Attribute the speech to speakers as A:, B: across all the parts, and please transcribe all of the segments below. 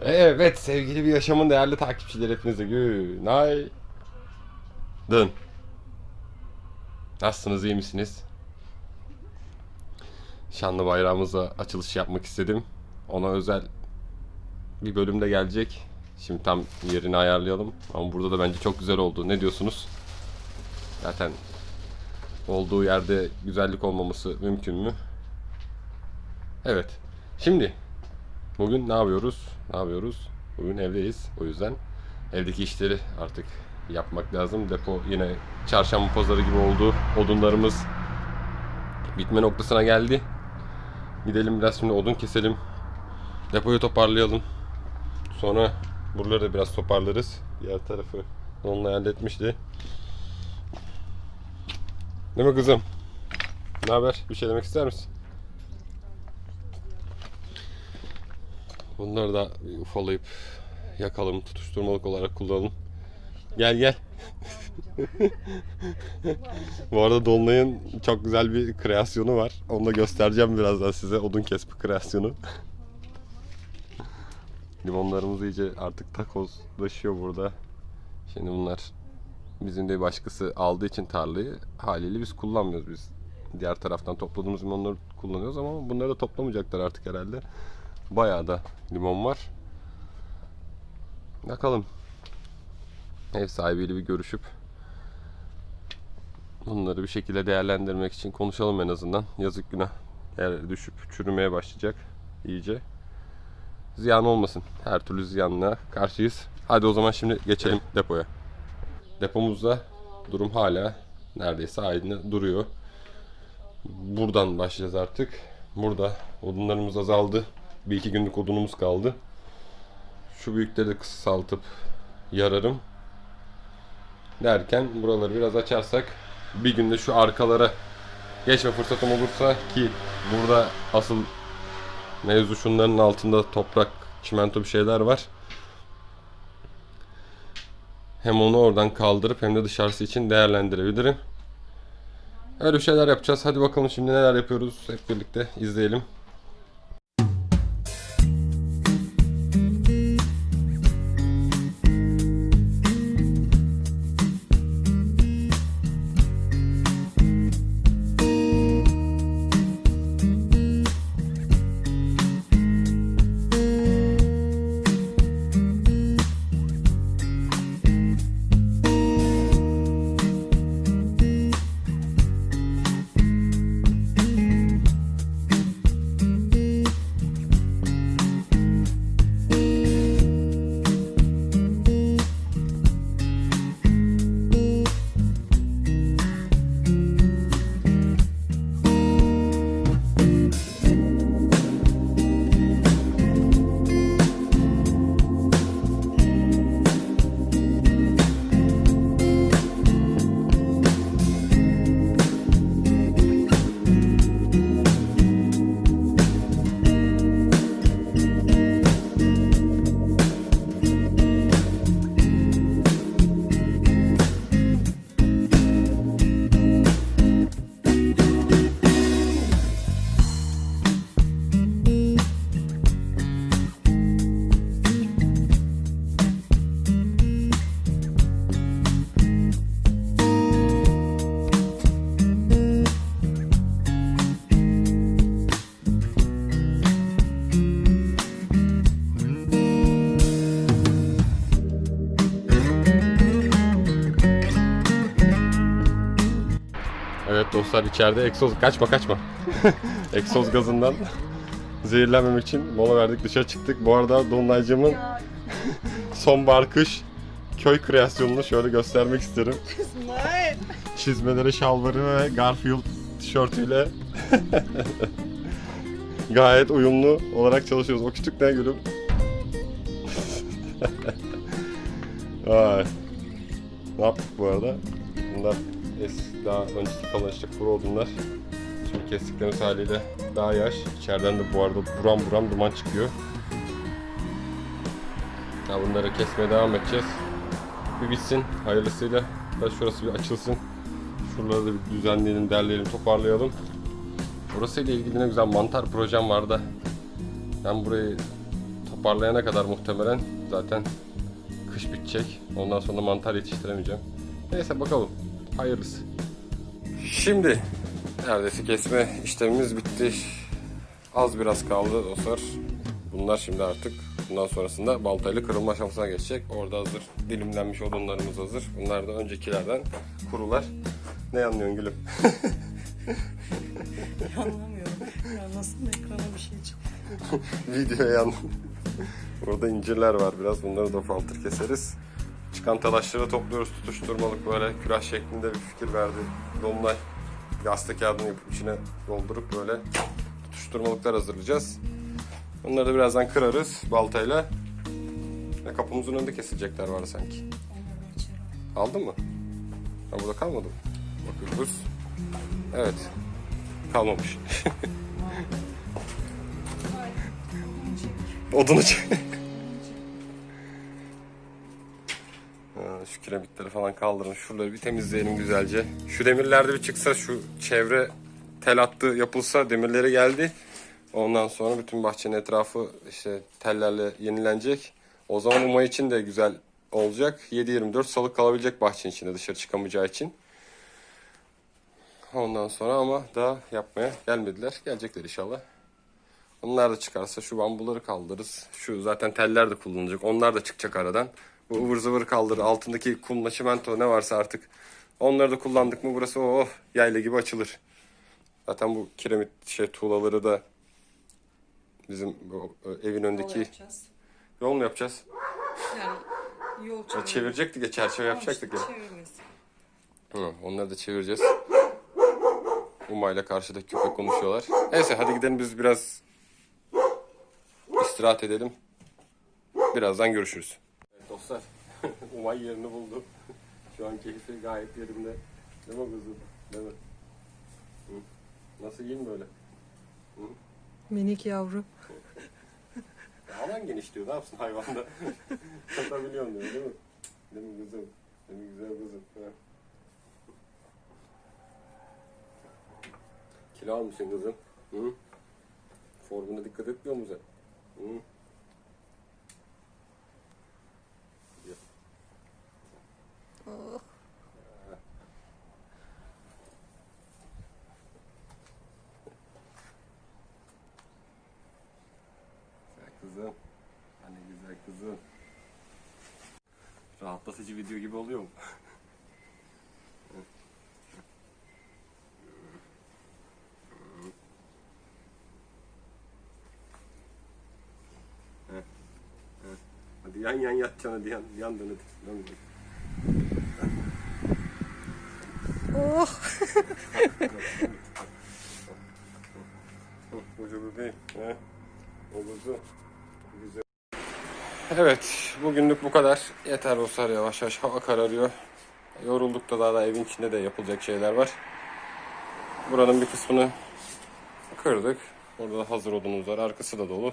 A: Evet sevgili bir yaşamın değerli takipçileri hepinize günaydın. Nasılsınız iyi misiniz? Şanlı bayrağımıza açılış yapmak istedim. Ona özel bir bölümde gelecek. Şimdi tam yerini ayarlayalım. Ama burada da bence çok güzel oldu. Ne diyorsunuz? Zaten olduğu yerde güzellik olmaması mümkün mü? Evet. Şimdi Bugün ne yapıyoruz? Ne yapıyoruz? Bugün evdeyiz. O yüzden evdeki işleri artık yapmak lazım. Depo yine çarşamba pazarı gibi oldu. Odunlarımız bitme noktasına geldi. Gidelim biraz şimdi odun keselim. Depoyu toparlayalım. Sonra buraları da biraz toparlarız. Diğer tarafı onunla halletmişti. Değil mi kızım? Ne haber? Bir şey demek ister misin? Bunları da ufalayıp yakalım, tutuşturmalık olarak kullanalım. Gel gel. Bu arada Dolunay'ın çok güzel bir kreasyonu var. Onu da göstereceğim birazdan size. Odun kesme kreasyonu. Limonlarımız iyice artık takozlaşıyor burada. Şimdi bunlar bizim de başkası aldığı için tarlayı haliyle biz kullanmıyoruz biz. Diğer taraftan topladığımız limonları kullanıyoruz ama bunları da toplamayacaklar artık herhalde. Bayağı da limon var. Bakalım. Ev sahibiyle bir görüşüp bunları bir şekilde değerlendirmek için konuşalım en azından. Yazık günah. Eğer düşüp çürümeye başlayacak iyice. Ziyan olmasın. Her türlü ziyanla karşıyız. Hadi o zaman şimdi geçelim depoya. Depomuzda durum hala neredeyse aynı duruyor. Buradan başlayacağız artık. Burada odunlarımız azaldı. Bir iki günlük odunumuz kaldı. Şu büyükleri de kısaltıp yararım. Derken buraları biraz açarsak bir günde şu arkalara geçme fırsatım olursa ki burada asıl mevzu şunların altında toprak, çimento bir şeyler var. Hem onu oradan kaldırıp hem de dışarısı için değerlendirebilirim. Öyle şeyler yapacağız. Hadi bakalım şimdi neler yapıyoruz. Hep birlikte izleyelim. Dostlar içeride egzoz kaçma kaçma. egzoz gazından zehirlenmemek için mola verdik dışarı çıktık. Bu arada Dolunaycığımın sonbahar kış köy kreasyonunu şöyle göstermek isterim. Çizmeleri, şalvarı ve Garfield tişörtüyle gayet uyumlu olarak çalışıyoruz. O küçük ne gülüm? Vay. Ne yaptık bu arada? Bunlar eski, daha önceki kalan işte kuru odunlar. Şimdi kestiklerimiz haliyle daha yaş. İçeriden de bu arada buram buram duman çıkıyor. Ya bunları kesmeye devam edeceğiz. Bir bitsin hayırlısıyla. Da şurası bir açılsın. Şuraları da bir düzenleyelim, derleyelim, toparlayalım. Burası ile ilgili ne güzel mantar projem vardı. Ben burayı toparlayana kadar muhtemelen zaten kış bitecek. Ondan sonra mantar yetiştiremeyeceğim. Neyse bakalım. Hayırlısı. Şimdi neredeyse kesme işlemimiz bitti. Az biraz kaldı dostlar. Bunlar şimdi artık bundan sonrasında baltayla kırılma aşamasına geçecek. Orada hazır dilimlenmiş odunlarımız hazır. Bunlar da öncekilerden kurular. Ne anlıyorsun gülüm?
B: Anlamıyorum. Ya nasıl ekrana bir şey çıkıyor?
A: Videoya yan. Burada incirler var biraz. Bunları da faltır keseriz. Çıkan talaşları topluyoruz tutuşturmalık böyle külah şeklinde bir fikir verdi. Dolunay gazete kağıdını yapıp içine doldurup böyle tutuşturmalıklar hazırlayacağız. Onları da birazdan kırarız baltayla. Ve kapımızın önünde kesilecekler var sanki. Aldın mı? Ha burada kalmadı mı? Bakıyoruz. Evet. Kalmamış. Odunu çek. Şu kiremitleri falan kaldırın. Şuraları bir temizleyelim güzelce. Şu demirlerde bir çıksa şu çevre tel hattı yapılsa demirleri geldi. Ondan sonra bütün bahçenin etrafı işte tellerle yenilenecek. O zaman Uma için de güzel olacak. 7-24 salık kalabilecek bahçenin içinde dışarı çıkamayacağı için. Ondan sonra ama daha yapmaya gelmediler. Gelecekler inşallah. Onlar da çıkarsa şu bambuları kaldırırız. Şu zaten teller de kullanılacak. Onlar da çıkacak aradan. Bu ıvır zıvır kaldır. Altındaki kumla çimento ne varsa artık. Onları da kullandık mı burası oh yayla gibi açılır. Zaten bu kiremit şey tuğlaları da bizim bu evin
B: Yol
A: öndeki
B: yapacağız.
A: yol mu yapacağız?
B: Yani yol
A: Ya
B: çevireceğiz.
A: çevirecektik ya çerçeve yapacaktık ya. Hı, onları da çevireceğiz. Uma ile karşıdaki köpek konuşuyorlar. Neyse hadi gidelim biz biraz istirahat edelim. Birazdan görüşürüz. Dostlar. Umay yerini buldu. Şu an keyfi gayet yerinde. Değil mi kızım? Değil mi? Hı? Nasıl mi böyle?
B: Minik yavru.
A: Ya alan geniş diyor. Ne yapsın hayvanda? Katabiliyorsun diyor değil mi? Değil mi kızım? Değil mi güzel kızım? Ha. Kilo almışsın kızım. Hı? Formuna dikkat etmiyor musun sen? Hı?
B: Oh.
A: Güzel kızım. Hani güzel kızım. Rahatlatıcı video gibi oluyor mu? Hadi yan yan yatacaksın hadi yan. Yan dön hadi.
B: Oh.
A: Koca bebeğim. He? O kuzu. Güzel. Evet, bugünlük bu kadar. Yeter dostlar yavaş yavaş hava kararıyor. Yorulduk da daha da evin içinde de yapılacak şeyler var. Buranın bir kısmını kırdık. Orada da hazır odunumuz var. Arkası da dolu.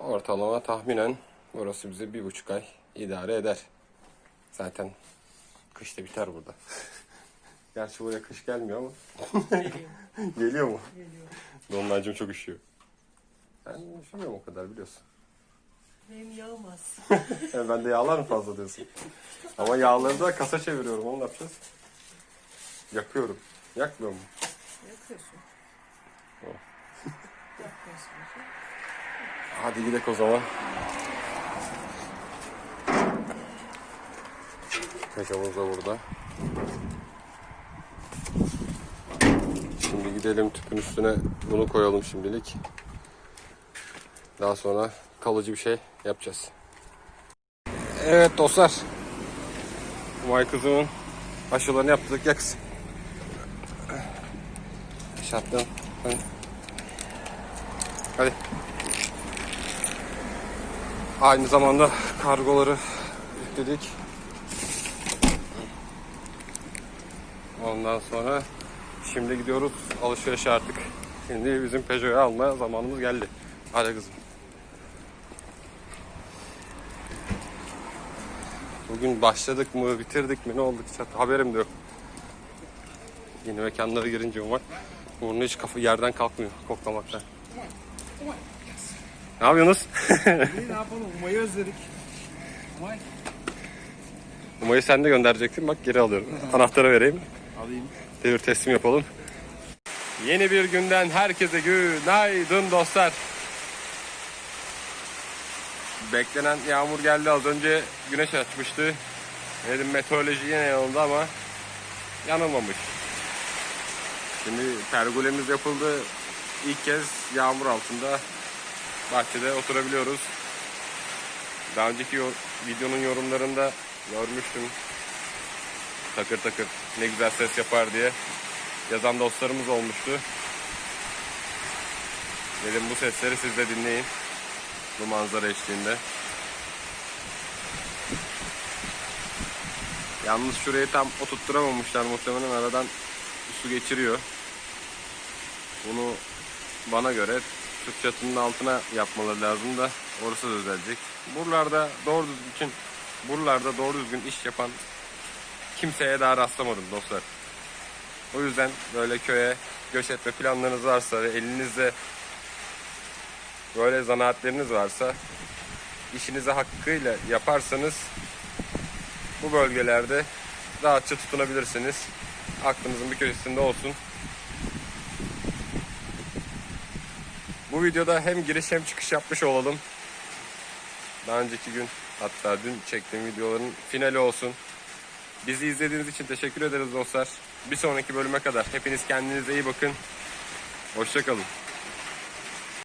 A: Ortalama tahminen burası bize bir buçuk ay idare eder. Zaten kış da biter burada. Gerçi buraya kış gelmiyor ama.
B: Geliyor.
A: Geliyor mu?
B: Geliyor.
A: Dolunaycım çok üşüyor. Ben üşümüyorum o kadar biliyorsun.
B: Benim yağmaz.
A: Yani ben de yağlar mı fazla diyorsun? Ama yağları da kasa çeviriyorum. Onu ne yapacağız? Yakıyorum. Yakmıyor mu?
B: Yakıyorsun.
A: Oh.
B: Yakıyorsun.
A: Hadi gidelim o zaman. Kaşamız da burada. Şimdi gidelim tüpün üstüne bunu koyalım şimdilik. Daha sonra kalıcı bir şey yapacağız. Evet dostlar. Umay kızımın aşılarını yaptık. Ya kız. Hadi. Hadi. Aynı zamanda kargoları yükledik. Ondan sonra şimdi gidiyoruz alışverişe artık. Şimdi bizim Peugeot'u alma zamanımız geldi. Hadi kızım. Bugün başladık mı, bitirdik mi, ne olduk hiç haberim de yok. Yeni mekanlara girince umar. Burnu hiç kafa yerden kalkmıyor koklamaktan. Ne yapıyorsunuz?
C: İyi ne yapalım Umay'ı özledik. Umay.
A: Umay'ı sen de gönderecektin. Bak geri alıyorum. Anahtarı vereyim.
C: Alayım.
A: Devir teslim yapalım. Yeni bir günden herkese günaydın dostlar. Beklenen yağmur geldi az önce güneş açmıştı. Dedim meteoroloji yine yanıldı ama yanılmamış. Şimdi pergolemiz yapıldı. İlk kez yağmur altında bahçede oturabiliyoruz. Daha önceki videonun yorumlarında görmüştüm takır takır ne güzel ses yapar diye yazan dostlarımız olmuştu. Dedim bu sesleri siz de dinleyin. Bu manzara eşliğinde. Yalnız şurayı tam oturtturamamışlar muhtemelen aradan su geçiriyor. Bunu bana göre Türk çatının altına yapmaları lazım da orası düzelecek. Buralarda doğru düzgün buralarda doğru düzgün iş yapan kimseye daha rastlamadım dostlar. O yüzden böyle köye göç etme planlarınız varsa ve elinizde böyle zanaatleriniz varsa işinizi hakkıyla yaparsanız bu bölgelerde rahatça tutunabilirsiniz. Aklınızın bir köşesinde olsun. Bu videoda hem giriş hem çıkış yapmış olalım. Daha önceki gün hatta dün çektiğim videoların finali olsun. Bizi izlediğiniz için teşekkür ederiz dostlar. Bir sonraki bölüme kadar hepiniz kendinize iyi bakın. Hoşçakalın.